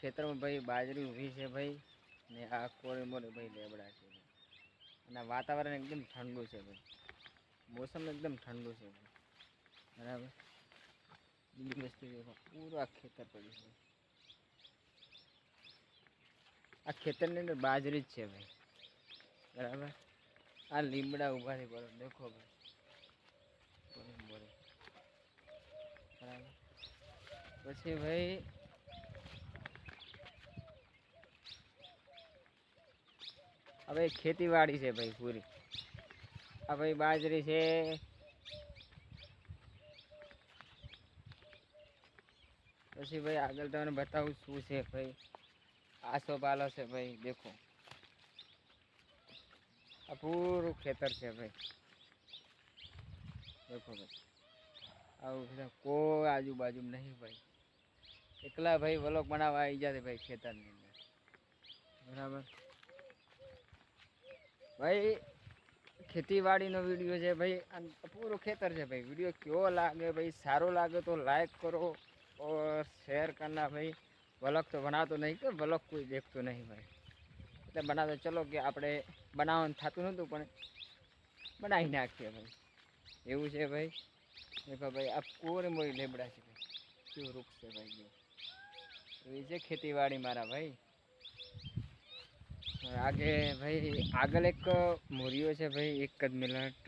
ખેતરમાં ભાઈ બાજરી ઊભી છે ભાઈ ને આ કોરે મોરે ભાઈ લેબડા છે. અને વાતાવરણ એકદમ ઠંડુ છે ભાઈ. મોસમ એકદમ ઠંડુ છે ભાઈ. બરાબર? બીજી વસ્તુ દેખો ખેતર પડ્યું છે આ ખેતરની અંદર બાજરી જ છે ભાઈ. બરાબર? આ લીમડા ઊભા છે બરાબર દેખો ભાઈ. કોરે બરાબર? પછી ભાઈ હવે ખેતીવાડી છે ભાઈ પૂરી. આ ભાઈ બાજરી છે. પછી ભાઈ આગળ તમને બતાવું શું છે ભાઈ. આસો પાલો છે ભાઈ, દેખો. આ પૂરું ખેતર છે ભાઈ. દેખો ભાઈ. આવું બધા કોઈ આજુબાજુ નહીં ભાઈ. એકલા ભાઈ વલોક બનાવવા આવી જશે ભાઈ ખેતરની અંદર. બરાબર? ભાઈ, ખેતીવાડીનો વીડિયો છે ભાઈ આ પૂરું ખેતર છે ભાઈ. વીડિયો કેવો લાગે ભાઈ? સારો લાગે તો લાઈક કરો ઓર શેર કરના ભાઈ. બ્લોગ તો બનાવતો નહીં કે બ્લોગ કોઈ દેખતો નહીં ભાઈ. એટલે બનાવતો ચલો કે આપણે બનાવવાનું થતું નહોતું, પણ બનાવી નાખીએ ભાઈ. એવું છે ભાઈ. દેખો ભાઈ આ કોરી મોરી લેબડા છે ભાઈ. શું વૃક્ષ છે ભાઈ એ છે ખેતીવાડી મારા ભાઈ. આગે ભાઈ આગળ એક મોરિયો છે ભાઈ એક જ મિનિટ.